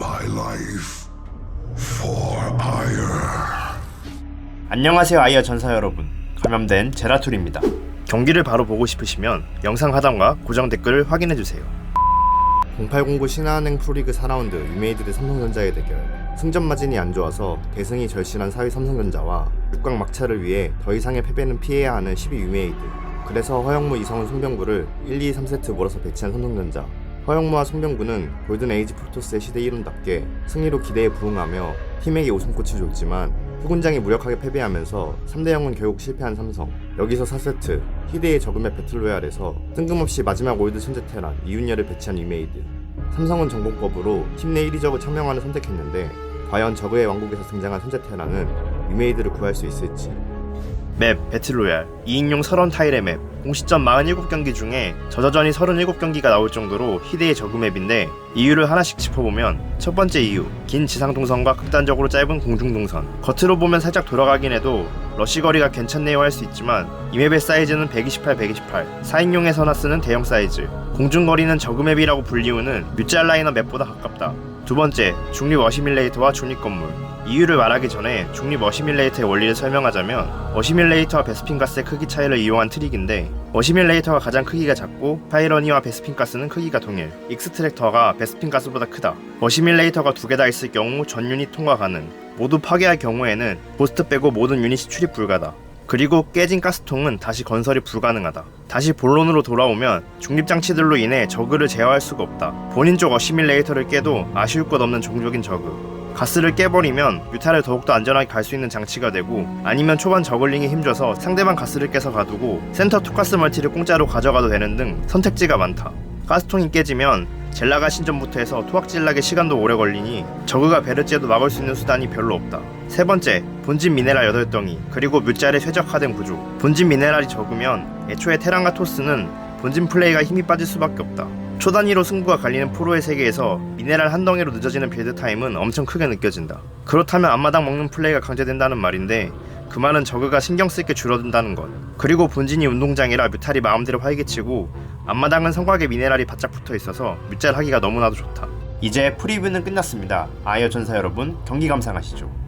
my life for ire. 안녕하세요 아이어 전사 여러분. 감염된 제라툴입니다. 경기를 바로 보고 싶으시면 영상 하단과 고정 댓글을 확인해주세요. 0809 신한은행 프로리그 4라운드 유메이드 대 삼성전자의 대결. 승전 마진이 안 좋아서 대승이 절실한 4위 삼성전자와 6강 막차를 위해 더 이상의 패배는 피해야 하는 12 유메이드. 그래서 허영무, 이성훈, 송병구를 1, 2, 3세트 몰아서 배치한 삼성전자 허영무와 송병구는 골든 에이지 프로토스의 시대 이론답게 승리로 기대에 부응하며 팀에게 우승꽃을 줬지만 후군장이 무력하게 패배하면서 3대 0은 결국 실패한 삼성. 여기서 4세트 희대의 저금의 배틀로얄에서 뜬금없이 마지막 올드 천재 테란 이윤열을 배치한 유메이드. 삼성은 전공법으로 팀 내 1위 적을 청명환을 선택했는데 과연 저그의 왕국에서 등장한 천재 테란은 유메이드를 구할 수 있을지. 맵 배틀로얄 2인용 설원 타일의 맵 공시점 47경기 중에 저저전이 37경기가 나올 정도로 희대의 저그 맵인데 이유를 하나씩 짚어보면 첫 번째 이유 긴 지상 동선과 극단적으로 짧은 공중 동선. 겉으로 보면 살짝 돌아가긴 해도 러시 거리가 괜찮네요 할 수 있지만 이 맵의 사이즈는 128, 128 4인용에서나 쓰는 대형 사이즈. 공중 거리는 저그 맵이라고 불리우는 뮤짤 라이너 맵보다 가깝다. 두 번째 중립 어시밀레이터와 중립 건물 이유를 말하기 전에 중립 어시밀레이터의 원리를 설명하자면 어시밀레이터와 베스핀가스의 크기 차이를 이용한 트릭인데 어시밀레이터가 가장 크기가 작고 파이러니와 베스핀가스는 크기가 동일 익스트랙터가 베스핀가스보다 크다 어시밀레이터가 두 개 다 있을 경우 전 유닛 통과 가능 모두 파괴할 경우에는 보스트 빼고 모든 유닛이 출입 불가다 그리고 깨진 가스통은 다시 건설이 불가능하다. 다시 본론으로 돌아오면 중립장치들로 인해 저그를 제어할 수가 없다. 본인 쪽 어시밀레이터를 깨도 아쉬울 것 없는 종족인 저그. 가스를 깨버리면 뮤타를 더욱더 안전하게 갈 수 있는 장치가 되고 아니면 초반 저글링에 힘줘서 상대방 가스를 깨서 가두고 센터 투가스 멀티를 공짜로 가져가도 되는 등 선택지가 많다. 가스통이 깨지면 젤라가 신전부터 해서 토악질락의 시간도 오래 걸리니 저그가 베르제도 막을 수 있는 수단이 별로 없다. 세 번째, 본진 미네랄 8덩이, 그리고 뮤짤에 최적화된 구조. 본진 미네랄이 적으면 애초에 테란과 토스는 본진 플레이가 힘이 빠질 수밖에 없다. 초단위로 승부가 갈리는 프로의 세계에서 미네랄 한 덩이로 늦어지는 빌드 타임은 엄청 크게 느껴진다. 그렇다면 앞마당 먹는 플레이가 강제된다는 말인데 그 말은 저그가 신경 쓸 게 줄어든다는 것. 그리고 본진이 운동장이라 뮤탈이 마음대로 활개치고 앞마당은 성곽에 미네랄이 바짝 붙어 있어서 뮤짤 하기가 너무나도 좋다. 이제 프리뷰는 끝났습니다. 아이어 전사 여러분 경기 감상하시죠.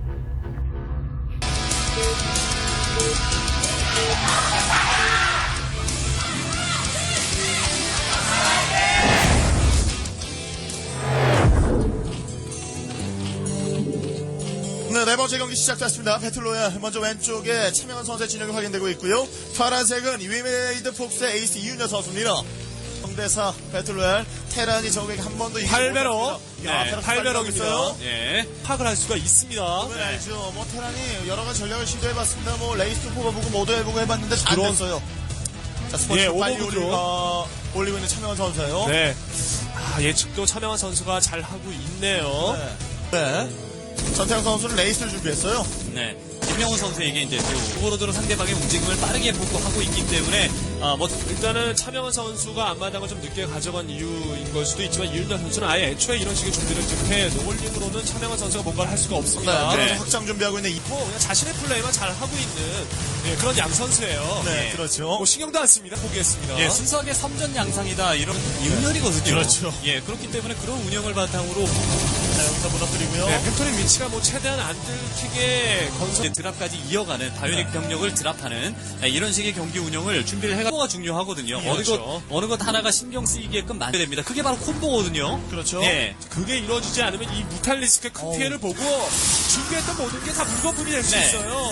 번째 경기 시작됐습니다. 배틀로얄 먼저 왼쪽에 차명한 선수의 진영이 확인되고 있고요. 파란색은 위메이드 폭스의 에이스 이윤여 선수입니다. 성대사 배틀로얄 테란이 적에게 한 번도 이기지 8배럭. 못했습니다. 야, 네, 테란 8배럭 있어요. 예. 파악을 할 수가 있습니다. 네. 알죠. 뭐 테란이 여러 가지 전략을 시도해봤습니다. 뭐 레이스 뽑아보고 모두 해보고 해봤는데 안 드론. 됐어요. 자, 스포츠 예, 빨리 올리고. 어, 올리고 있는 차명한 선수예요. 네. 아, 예측도 차명한 선수가 잘 하고 있네요. 네. 전태양 선수는 레이스를 준비했어요. 네. 김명훈 선수에게 이제 또 오버로드로 상대방의 움직임을 빠르게 보고 하고 있기 때문에 아, 뭐 일단은 차명한 선수가 앞마당을 좀 늦게 가져간 이유인 걸 수도 있지만 이윤열 선수는 아예 애초에 이런 식의 준비를 좀 해. 노골링으로는 차명한 선수가 뭔가를 할 수가 없습니다. 네. 네. 확장 준비하고 있는 이. 뭐 그냥 자신의 플레이만 잘 하고 있는 예, 그런 양 선수예요. 네, 예. 그렇죠. 뭐 신경도 안 씁니다. 포기했습니다. 예, 순수하게 섬전 양상이다 이런 이윤열이거든요. 그렇죠. 예, 그렇기 때문에 그런 운영을 바탕으로 자, 여기서 무너뜨리고요. 네, 팩토리 위치가 뭐 최대한 안 들키게 건설 드랍까지 이어가는 다이오닉 네. 병력을 드랍하는 예, 이런 식의 경기 운영을 준비를 해가 가 중요하거든요. 어느 그렇죠. 것 어느 것 하나가 신경 쓰이게끔 만들어야 됩니다. 그게 바로 콤보거든요. 그렇죠. 예. 그게 이루어지지 않으면 이 무탈리스크의 큰 피해를 보고 준비했던 모든 게 다 물거품이 될 수 네. 있어요.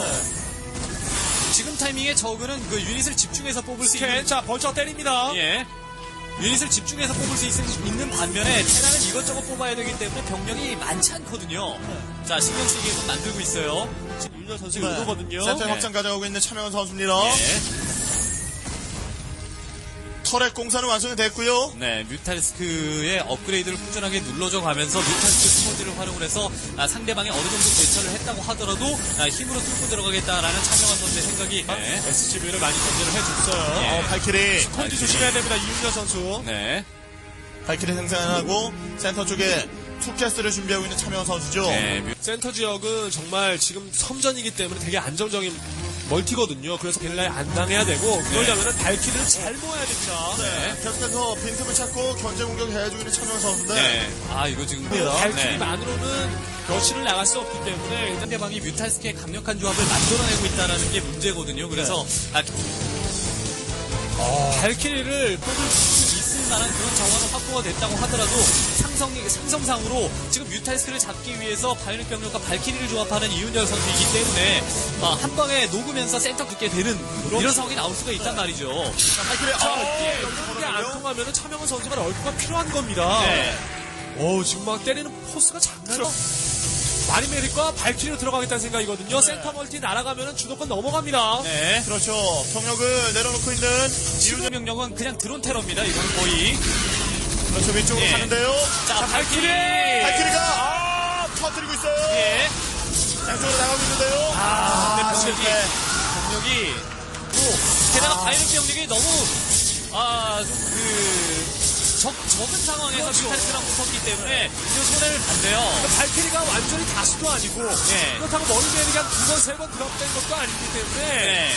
지금 타이밍에 저그는 그 유닛을 집중해서 뽑을 수 있는 자, 벌쩍 때립니다. 예. 유닛을 집중해서 뽑을 수 있, 있는 반면에 테라는 이것저것 뽑아야 되기 때문에 병력이 많지 않거든요. 자, 신경 쓰이게끔 만들고 있어요. 지금 윤열 선수가 네. 의도거든요. 센터 네. 확장 가져가고 있는 차명한 선수입니다. 예. 터렛 공사는 완성이 됐고요. 네, 뮤탈리스크의 업그레이드를 꾸준하게 눌러줘 가면서 뮤탈리스크 스포드를 활용을 해서 아, 상대방이 어느 정도 대처를 했다고 하더라도 아, 힘으로 뚫고 들어가겠다라는 차명한 선수의 생각이 네. SCV를 많이 견제를 해줬어요. 예. 어, 발키리. 펀지 조심해야 됩니다, 이윤열 선수. 네. 발키리 생산하고 센터 쪽에 투캐스를 준비하고 있는 차명한 선수죠. 네, 뮤- 센터 지역은 정말 지금 섬전이기 때문에 되게 안정적인 멀티거든요. 그래서 게릴라에 안 당해야 되고 그러려면 발키리를 잘 모아야 됩니다. 네. 계속해서 빈틈을 찾고 견제 공격 있는 차명 선수인데. 네. 아 이거 지금 발키리만으로는 거실을 나갈 수 없기 때문에 일단 상대방이 뮤탈스크의 강력한 조합을 만들어내고 있다는 게 문제거든요. 그래서 아, 발키리를 뽑을 수 있을 만한 그런 정화가 확보가 됐다고 하더라도 상성, 상성상으로 지금 뮤탈스크를 잡기 위해서 바이오닉 병력과 발키리를 조합하는 이윤열 선수이기 때문에 아, 한 방에 녹으면서 센터 붙게 되는 이런 상황이 나올 수가 있단 말이죠. 발키리, 자, 아, 이게 예, 이게 안 통하면 차명은 선수가 얼굴가 필요한 겁니다. 네. 오 지금 막 때리는 포스가 장난 마리메릭과 발키리로 들어가겠다는 생각이거든요. 센터 멀티 날아가면 주도권 넘어갑니다. 네. 그렇죠. 병력을 내려놓고 있는 지금 명령은 그냥 드론 테러입니다. 이건 거의. 그렇죠. 위쪽으로 예. 가는데요. 자, 발키리! 발키리가 아, 터뜨리고 있어요. 예. 양쪽으로 나가고 있는데요. 아, 근데 병력이, 실패. 병력이, 또, 게다가 바이오닉 병력이 너무, 아, 좀 그, 적, 적은 상황에서 뮤탈스랑 붙었기 때문에 그 손해를 봤네요. 발키리가 완전히 다수도 아니고 예. 그렇다고 머리메릭이 한두 번, 세 번 드랍된 것도 아니기 때문에 네.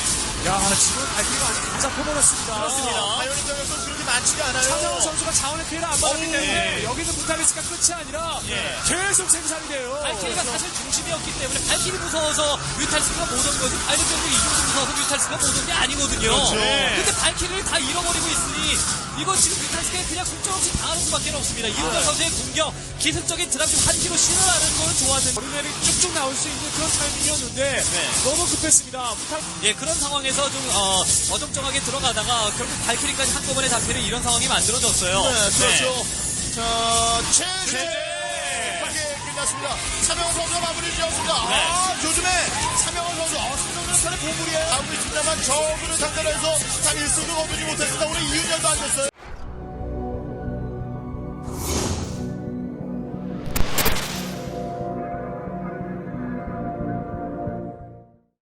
야 지금 발키리가 완전 다 잡혀버렸습니다. 그렇습니다. 바이오닉 병력도 그렇게 많지가 않아요. 차장훈 선수가 자원의 피해를 안 받았기 오, 때문에 예. 여기서 무탈리스가 끝이 아니라 예. 계속 생산이 돼요. 발키리가 사실 중심이었기 때문에 발키리 무서워서 뮤탈스가 못 온 거지 병력 이중수 무서워서 뮤탈스가 못 온 게 아니거든요. 그렇죠. 근데 발키리를 다 잃어버리고 있으니 이거 지금 뮤탈스가 그냥 속절 없이 당하는 수밖에 없습니다. 이윤열 아. 선수의 공격, 기습적인 드랍 한 기로 실어나는 거는 좋았는데 머리메릭 쭉쭉 나올 수 있는 그런 타이밍이었는데 네. 너무 급했습니다. 무탈 예, 그런 상황에서 좀, 어, 어정쩡하게 들어가다가 결국 발키리까지 한꺼번에 잡 히는 이런 상황이 만들어졌어요. 네, 그렇죠. 자, 최재. 끝났습니다. 차명원 선수가 마무리 지었습니다. 아, 요즘에 차명원 선수, 아, 승정은 편의 보물이에요. 하고 있습니다만 저분을 상대로 해서 단 1승도 거두지 못했습니다. 오늘 이윤열도 안 됐어요.